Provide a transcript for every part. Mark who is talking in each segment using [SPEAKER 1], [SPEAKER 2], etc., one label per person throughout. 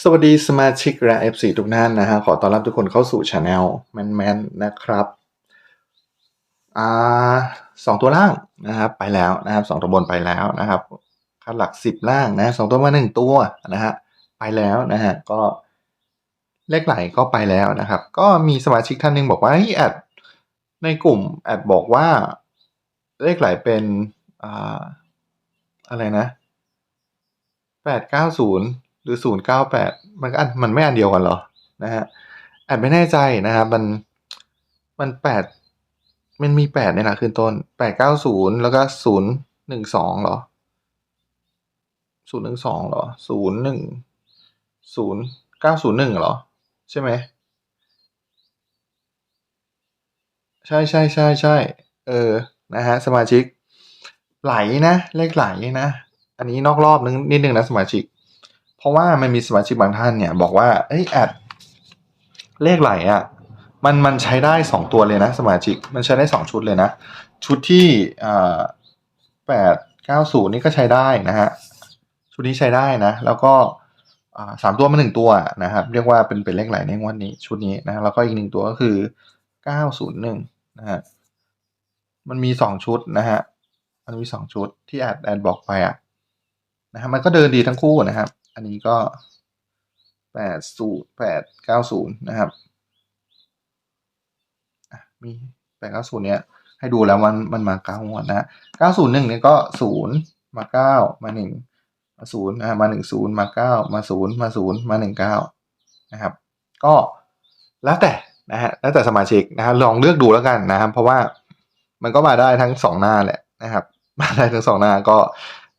[SPEAKER 1] สวัสดีสมาชิกและ FC ทุกท่านนะฮะขอต้อนรับทุกคนเข้าสู่ช anel แมนแมนนะครับอ่าสองตัวล่างนะครับไปแล้วนะครับสองตัวบนไปแล้วนะครับคัดหลักสิบล่างนะสองตัวมาหนึ่งตัวนะฮะไปแล้วนะฮะก็เลขไหลก็ไปแล้วนะครับ ก็มีสมาชิกท่านหนึ่งบอกว่าเฮ้ยแอดในกลุ่มแอดบอกว่าเลขไหลเป็นอ่าอะไรนะแปดเก้าศูนย์ หรือศูนย์เก้าแปดมันก็อันมันไม่อันเดียวกันเหรอนะฮะแอบไม่แน่ใจนะครับมันมันแปดมันมีแปดเนี่ยนะขึ้นต้นแปดเก้าศูนย์แล้วก็ศูนย์หนึ่งสองเหรอศูนย์หนึ่งสองเหรอศูนย์หนึ่งศูนย์เก้าศูนย์หนึ่งเหรอ ใช่ไหมใช่ใช่ใช่ใช่เออ นะฮะ สมาชิก ไหลนะ เลขไหลนะ อันนี้นอกรอบนึงนิดนึงนะสมาชิก เพราะว่ามันมีสมาชิกบางท่านเนี่ยบอกว่าเอ้ยแอดเลขไหลอะ่ะมันมันใช้ได้สองตัวเลยนะ สมาชิกมันใช้ได้สองชุดเลยนะ ชุดที่อ่าแปดเก้าศูนย์นี่ก็ใช้ได้นะฮะชุดนี้ใช้ได้นะ แล้วก็สามตัวมาหนึ่งตัวนะครับ เรียกว่าเป็นเป็นเลขไหลในงวันนี้ชุดนี้นะแล้วก็อีกหนึ่งตัวก็คือเก้าศูนย์หนึ่งนะฮะมันมีสองชุดนะฮะมันมีสองชุดที่แอดแอดบอกไปอะนะฮะมันก็เดินดีทั้งคู่นะครับ อันนี้ก็แปดศูนย์แปดเก้าศูนย์นะครับมีแปดเก้าศูนย์เนี้ยให้ดูแล้วมันมันมาเก้างวดนะฮะเก้าศูนย์หนึ่งเนี่ยก็ศูนย์มาเก้ามาหนึ่งมาศูนย์นะมาหนึ่งศูนย์มาเก้ามาศูนย์มาศูนย์มาหนึ่งเก้านะครับ ก็แล้วแต่นะฮะแล้วแต่สมาชิกนะฮะลองเลือกดูแล้วกันนะครับ เพราะว่ามันก็มาได้ทั้งสองหน้าแหละนะครับ มาได้ทั้งสองหน้าก็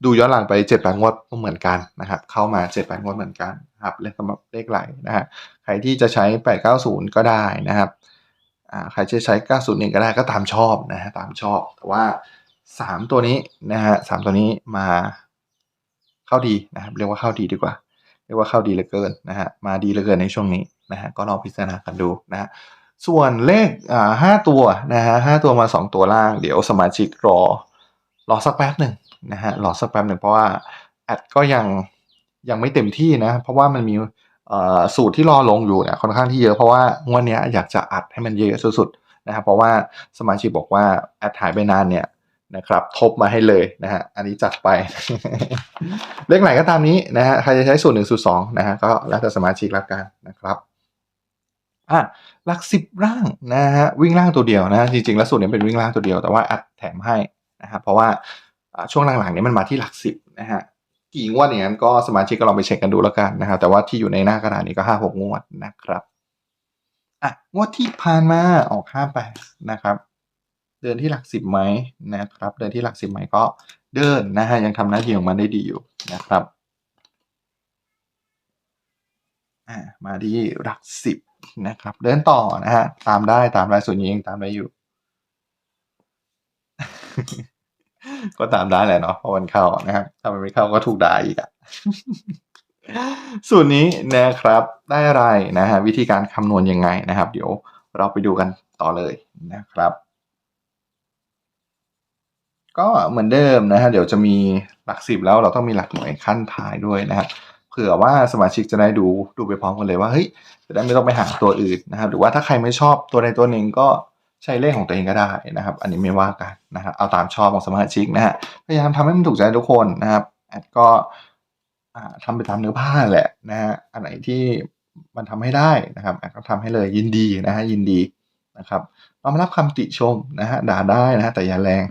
[SPEAKER 1] ดูย้อนหลังไปเจ็ดแปดงวดก็เหมือนกันนะครับ เข้ามาเจ็ดแปดงวดเหมือนกันนะครับเลขสำหรับเลขไหลนะฮะใครที่จะใช้แปดเก้าศูนย์ก็ได้นะครับอ่าใครจะใช้ 901 ก็ได้ก็ตามชอบนะฮะตามชอบ แต่ว่า 3 ตัวนี้นะฮะสามตัวนี้มาเข้าดีนะครับเรียกว่าเข้าดีดีกว่า เรียกว่าเข้าดีเหลือเกินนะฮะมาดีเหลือเกินในช่วงนี้นะฮะก็ลองพิจารณากันดูนะฮะส่วนเลขอ่าห้าตัวนะฮะห้าตัวมา 2 ตัวล่าง เดี๋ยวสมาชิกรอ รอสักแป๊บหนึ่งนะฮะรอสักแป๊บหนึ่งเพราะว่าแอดก็ยังยังไม่เต็มที่นะ เพราะว่ามันมีสูตรที่รอลงอยู่เนี่ยค่อนข้างที่เยอะเพราะว่างวดนี้อยากจะอัดให้มันเยอะสุดๆนะครับเพราะว่าสมาชิกบอกว่าแอดหายไปนานเนี่ยนะครับทบมาให้เลยนะฮะอันนี้จัดไป เลขไหนก็ตามนี้นะฮะใครจะใช้สูตรหนึ่งสูตรสองนะฮะก็แล้วแต่สมาชิกละกันนะครับอะหลักสิบร่างนะฮะวิ่งล่างตัวเดียวนะจริงๆแล้วสูตรนี้เป็นวิ่งล่างตัวเดียวแต่ว่าอัดแถมให้ นะครับเพราะว่าช่วงหลังๆนี้มันมาที่หลักสิบนะฮะกี่งวดอย่างนั้นก็สมาชิกก็ลองไปเช็คกันดูแล้วกันนะครับแต่ว่าที่อยู่ในหน้ากระดาษนี้ก็ห้าหกงวดนะครับอะงวดที่ผ่านมาออกห้าแปดนะครับเดินที่หลักสิบไหมนะครับ เดินที่หลักสิบไหมก็เดินนะฮะยังทำหน้าที่ของมันได้ดีอยู่นะครับอ่ามาที่หลักสิบนะครับ เดินต่อนะฮะตามได้ตามได้ส่วนนี้ยังตามได้อยู่ ก็ตามได้แหละเนาะเพราะมันเข้านะครับถ้ามันไม่เข้าก็ถูกด่าอีกอะส่วนนี้นะครับได้อะไรนะฮะวิธีการคำนวณยังไงนะครับ เดี๋ยวเราไปดูกันต่อเลยนะครับ ก็เหมือนเดิมนะฮะเดี๋ยวจะมีหลักสิบแล้วเราต้องมีหลักหน่วยขั้นท้ายด้วยนะครับเผื่อว่าสมาชิกจะได้ดูดูไปพร้อมกันเลยว่าเฮ้ยจะได้ไม่ต้องไปหาตัวอื่นนะครับหรือว่าถ้าใครไม่ชอบตัวใดตัวหนึ่งก็ ใช้เลขของตัวเองก็ได้นะครับ อันนี้ไม่ว่ากันนะครับเอาตามชอบของสมาชิกนะฮะพยายามทำให้มันถูกใจทุกคนนะครับแอดก็อ่าทำไปตามเนื้อผ้าแหละนะฮะอันไหนที่มันทำให้ได้นะครับแอดก็ทำให้เลยยินดีนะฮะยินดีนะครับเรามารับคำติชมนะฮะด่าได้นะฮะแต่อย่าแรง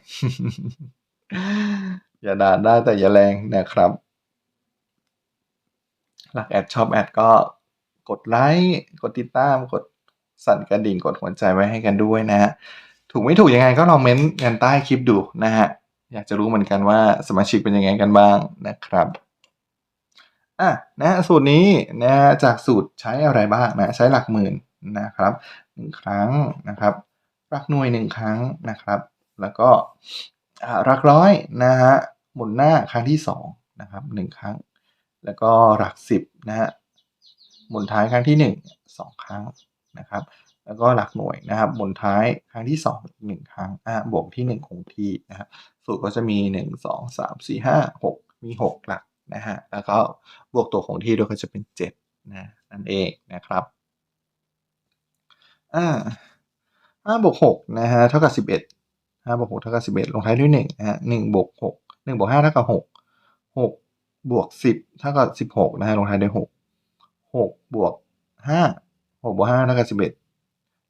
[SPEAKER 1] อย่าด่าได้แต่อย่าแรงนะครับหลักแอดชอบแอดก็กดไลค์กดติดตามกด สั่นกระดิ่งกดหัวใจไว้ให้กันด้วยนะฮะถูกไม่ถูกยังไงก็ลองเม้นต์กันใต้คลิปดูนะฮะอยากจะรู้เหมือนกันว่าสมาชิกเป็นยังไงกันบ้างนะครับอะนะสูตรนี้นะจากสูตรใช้อะไรบ้างนะใช้หลักหมื่นนะครับหนึ่งครั้งนะครับหลักหน่วยหนึ่งครั้งนะครับ แล้วก็อ่าหลักร้อยนะฮะหมุนหน้าครั้งที่สองนะครับหนึ่งครั้ง แล้วก็หลักสิบนะฮะหมุนท้ายครั้งที่หนึ่งสองครั้ง นะครับ แล้วก็หลักหน่วยนะครับหมุนท้ายครั้งที่สองหนึ่งครั้งอะบวกที่หนึ่งคงที่นะครับสูตรก็จะมีหนึ่งสองสามสี่ห้าหกมีหกหลักนะฮะแล้วก็บวกตัวคงที่ด้วยก็จะเป็นเจ็ดนะนั่นเองนะครับอ่าห้าบวกหกนะฮะเท่ากับสิบเอ็ดบวกหกเท่ากับสิบเอ็ดลงท้ายด้วยหนึ่งนะฮะหนึ่งบวกหกหนึ่งบวกห้าเท่ากับหกหกบวกสิบเท่ากับสิบหกนะฮะลงท้ายด้วยหกหกบวกห้า หกบวกห้าเท่ากับสิบเอ็ด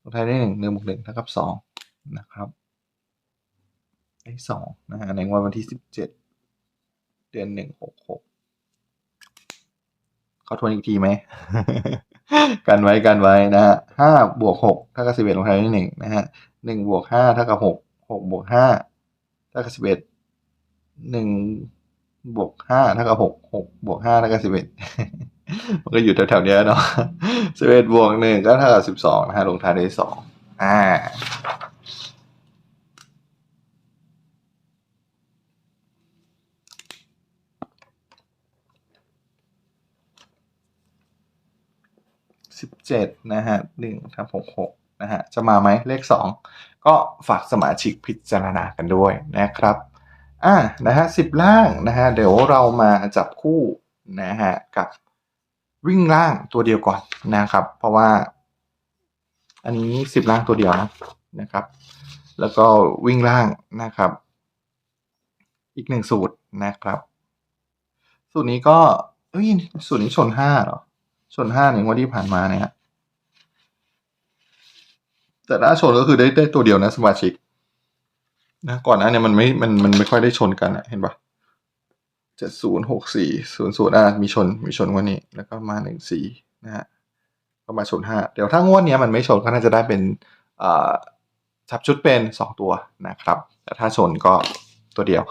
[SPEAKER 1] ลงท้ายด้วยหนึ่งหนึ่งบวกหนึ่งเท่ากับสองนะครับได้สองนะฮะในงวดวันที่สิบเจ็ดเดือนหนึ่งหกหกเขาทวนอีกทีไหมกันไว้กันไว้นะฮะห้าบวกหกเท่ากับสิบเอ็ดลงท้ายด้วยหนึ่งนะฮะหนึ่งบวกห้าเท่ากับหกหกบวกห้าเท่ากับสิบเอ็ดหนึ่งบวกห้าเท่ากับหกหกบวกห้าเท่ากับสิบเอ็ด มันก็อยู่แถวๆนี้เนาะสิบเอ็ดบวกหนึ่งก็เท่ากับสิบสองนะฮะลงท้ายด้วยสองอ่าสิบเจ็ดนะฮะหนึ่งทับหกหกนะฮะจะมาไหมเลขสองก็ฝากสมาชิกพิจารณากันด้วยนะครับอ่านะฮะสิบล่างนะฮะเดี๋ยวเรามาจับคู่นะฮะกับ วิ่งล่างตัวเดียวก่อนนะครับ เพราะว่า อันนี้สิบล่างตัวเดียวนะนะครับ แล้วก็วิ่งล่างนะครับ อีกหนึ่งสูตรนะครับ สูตรนี้ก็เอ้ยสูตรนี้ชนห้าเหรอ ชนห้าในงวดที่ผ่านมาเนี่ยแต่ถ้าชนก็คือได้ได้ตัวเดียวนะสมาชิกนะก่อนหน้าเนี่ยมันไม่มันมันไม่ค่อยได้ชนกันอะเห็นปะ เจ็ดศูนย์หกสี่ศูนย์ศูนย์อะมีชนมีชนวันนี้ แล้วก็มาหนึ่งสี่นะฮะก็มาชนห้าเดี๋ยวถ้างวดนี้มันไม่ชนก็น่าจะได้เป็นอ่าจับชุดเป็นสองตัวนะครับ แต่ถ้าชนก็ตัวเดียว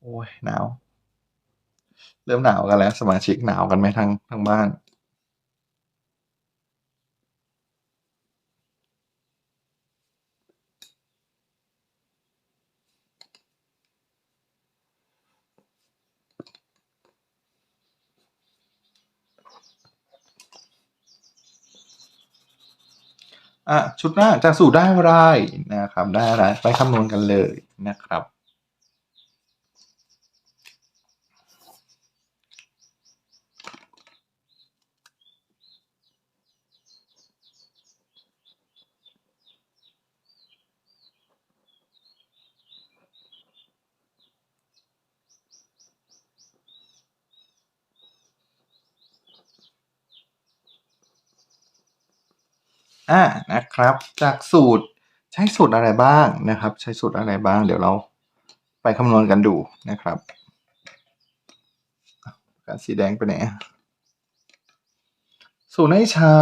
[SPEAKER 1] โอ้ยหนาว เริ่มหนาวกันแล้ว สมาชิกหนาวกันไหมทั้งทั้งบ้าน อะชุดหน้าจากสูตรได้อะไรนะครับ ได้อะไรไปคำนวณกันเลยนะครับ อ่านะครับ จากสูตรใช้สูตรอะไรบ้างนะครับ ใช้สูตรอะไรบ้าง เดี๋ยวเราไปคำนวณกันดูนะครับอะปากกาสีแดงไปไหนสูตรให้ใช้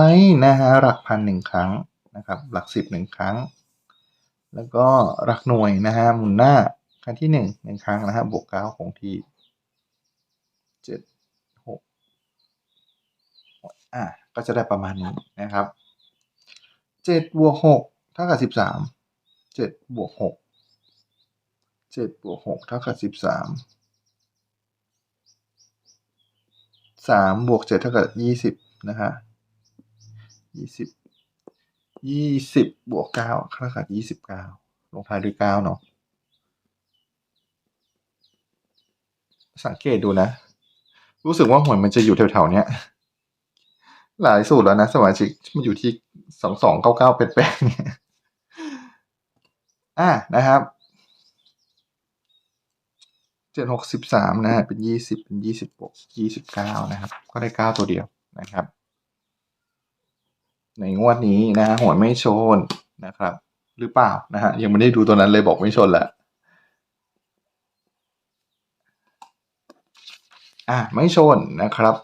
[SPEAKER 1] นะฮะหลักพันหนึ่งครั้งนะครับ หลักสิบหนึ่งครั้ง แล้วก็หลักหน่วยนะฮะหมุนหน้าครั้งที่หนึ่งหนึ่งครั้งนะฮะบวกเก้าคงที่เจ็ดหกอะก็จะได้ประมาณนี้นะครับ เจ็ดบวกหกเท่ากับสิบสามเจ็ดบวกหกเจ็ดบวกหกเท่ากับสิบสามสามบวกเจ็ดเท่ากับยี่สิบนะฮะยี่สิบยี่สิบบวกเก้าเท่ากับยี่สิบเก้าลงท้ายด้วยเก้าเนาะสังเกตดูนะ รู้สึกว่าหวยมันจะอยู่แถวๆเนี้ยหลายสูตรแล้วนะสมาชิกมันอยู่ที่ สองสองเก้าเก้าเป็นแปดเนี่ยอ่านะครับเจ็ดหกสิบสามนะฮะเป็นยี่สิบเป็นยี่สิบบวกยี่สิบเก้านะครับ ก็ได้เก้าตัวเดียวนะครับ ในงวดนี้นะฮะหวยไม่ชนนะครับ หรือเปล่านะฮะยังไม่ได้ดูตัวนั้นเลยบอกไม่ชนแหละอ่าไม่ชนนะครับ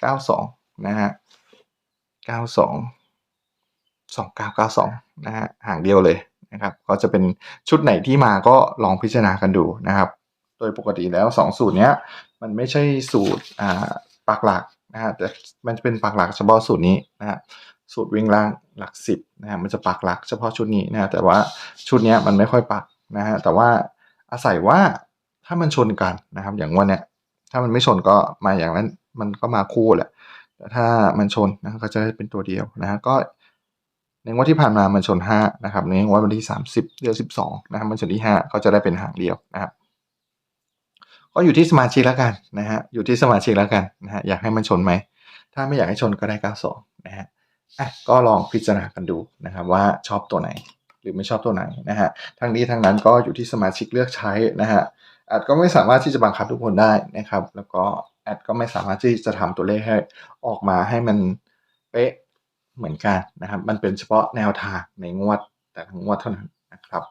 [SPEAKER 1] เก้าสองนะฮะ เก้าสองสองเก้าเก้าสองนะฮะห่างเดียวเลยนะครับ ก็จะเป็นชุดไหนที่มาก็ลองพิจารณากันดูนะครับ โดยปกติแล้วสองสูตรเนี้ย มันไม่ใช่สูตรอ่าปักหลักนะฮะแต่มันจะเป็นปักหลักเฉพาะสูตรนี้นะฮะสูตรวิ่งล่างหลักสิบนะฮะมันจะปักหลักเฉพาะชุดนี้นะฮะแต่ว่าชุดเนี้ยมันไม่ค่อยปักนะฮะแต่ว่าอาศัยว่าถ้ามันชนกันนะครับ อย่างวันเนี้ยถ้ามันไม่ชนก็มาอย่างนั้นมันก็มาคู่แหละ แต่ถ้ามันชนนะก็จะได้เป็นตัวเดียวนะฮะก็ในงวดที่ผ่านมามันชนห้านะครับในงวดวันที่สามสิบเดือนสิบสองนะครับมันชนที่ห้าก็จะได้เป็นหางเดียวนะครับ ก็อยู่ที่สมาชิกแล้วกันนะฮะอยู่ที่สมาชิกแล้วกันนะฮะอยากให้มันชนไหม ถ้าไม่อยากให้ชนก็ได้ 92 นะฮะอะก็ลองพิจารณากันดูนะครับว่าชอบตัวไหนหรือไม่ชอบตัวไหนนะฮะทั้งนี้ทั้งนั้นก็อยู่ที่สมาชิกเลือกใช้นะฮะแอดก็ไม่สามารถที่จะบังคับทุกคนได้นะครับ แล้วก็ แอดก็ไม่สามารถที่จะทำตัวเลขให้ออกมาให้มันเป๊ะเหมือนกันนะครับ มันเป็นเฉพาะแนวทางในงวดแต่ทั้งวดเท่านั้นนะครับ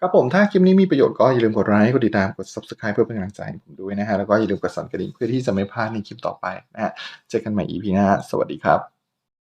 [SPEAKER 1] ครับผมถ้าคลิปนี้มีประโยชน์ก็อย่าลืมกดไลค์กดติดตามกด subscribe เพื่อเป็นกำลังใจให้ผมด้วยนะฮะแล้วก็อย่าลืมกดสั่นกระดิ่งเพื่อที่จะไม่พลาดในคลิปต่อไปนะฮะเจอกันใหม่ EP หน้าสวัสดีครับ